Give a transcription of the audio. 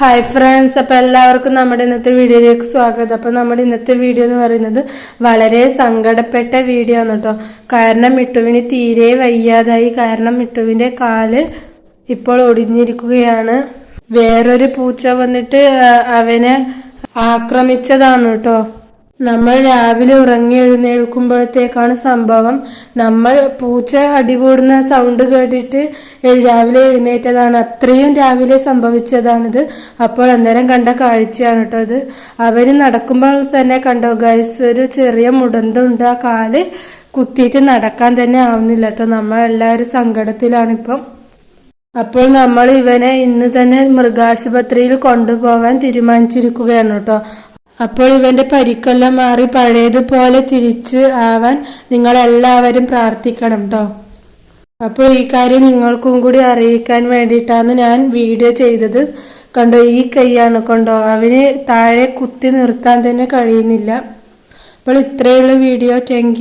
Hi friends അപ്പോൾ എല്ലാവർക്കും നമ്മുടെ ഇന്നത്തെ വീഡിയോയിലേക്ക് സ്വാഗതം. അപ്പോൾ നമ്മുടെ ഇന്നത്തെ വീഡിയോ എന്ന് പറയുന്നത് വളരെ സങ്കടപ്പെട്ട വീഡിയോ ആണ് കേട്ടോ. കാരണം മിട്ടുവിന് തീരെ വയ്യാതായി. കാരണം മിട്ടുവിന്റെ കാൽ ഇപ്പോൾ ഒടിഞ്ഞിരിക്കുകയാണ്. വേറൊരു പൂച്ച വന്നിട്ട് അവനെ ആക്രമിച്ചതാണ് കേട്ടോ. നമ്മൾ രാവിലെ ഉറങ്ങി എഴുന്നേൽക്കുമ്പോഴത്തേക്കാണ് സംഭവം. നമ്മൾ പൂച്ച അടികൂടുന്ന സൗണ്ട് കേട്ടിട്ട് രാവിലെ എഴുന്നേറ്റതാണ്. അത്രയും രാവിലെ സംഭവിച്ചതാണിത്. അപ്പോൾ അന്നേരം കണ്ട കാഴ്ചയാണ് കേട്ടോ അത് അവർ നടക്കുമ്പോൾ തന്നെ കണ്ടോ ഗൈസ് ഒരു ചെറിയ മുടന്തുണ്ട്. ആ കാൽ കുത്തിയിട്ട് നടക്കാൻ തന്നെ ആവുന്നില്ല കേട്ടോ നമ്മളെല്ലാവരും സങ്കടത്തിലാണിപ്പം അപ്പോൾ നമ്മൾ ഇവനെ ഇന്ന് തന്നെ മൃഗാശുപത്രിയിൽ കൊണ്ടുപോകാൻ തീരുമാനിച്ചിരിക്കുകയാണ് കേട്ടോ അപ്പോൾ ഇവന്റെ പരിക്കെല്ലാം മാറി പഴയതുപോലെ തിരിച്ച് ആവാൻ നിങ്ങൾ എല്ലാവരും പ്രാർത്ഥിക്കണം കേട്ടോ അപ്പോൾ ഈ കാര്യം നിങ്ങൾക്കും കൂടി അറിയിക്കാൻ വേണ്ടിയിട്ടാണ് ഞാൻ വീഡിയോ ചെയ്തത്. കണ്ടോ ഈ കൈയാണ് കണ്ടോ അവന് താഴെ കുത്തി നിർത്താൻ തന്നെ കഴിയുന്നില്ല. അപ്പോൾ ഇത്രയുള്ള വീഡിയോ. താങ്ക്